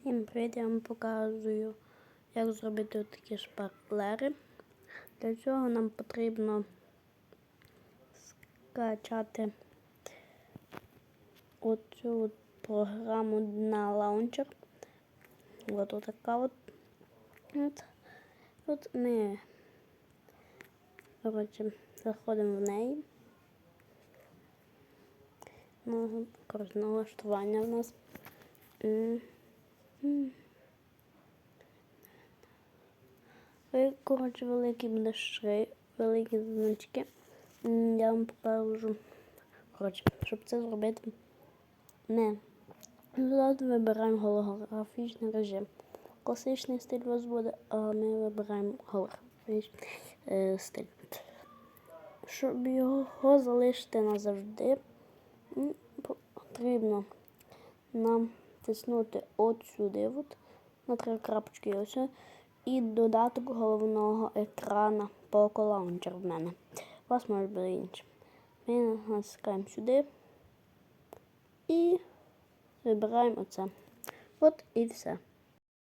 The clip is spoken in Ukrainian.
Всім привіт, я вам показую, як зробити такі шпаклери. Для цього нам потрібно скачати оцю програму на лаунчер. От така от. От, от ми коротше, заходимо в неї. Ну, коротше, налаштування в нас. Коротше, великі буде великі значки. Я вам покажу. Коротше, щоб це зробити, не. Зараз вибираємо голографічний режим. Класичний стиль у вас буде, а ми вибираємо голографічний е, стиль. Щоб його залишити назавжди, потрібно нам тиснути от сюди, от, на три крапочки ось, і додаток головного екрана по Launcher в мене. У вас може бути інше. Ми натискаємо сюди і вибираємо оце. От і все.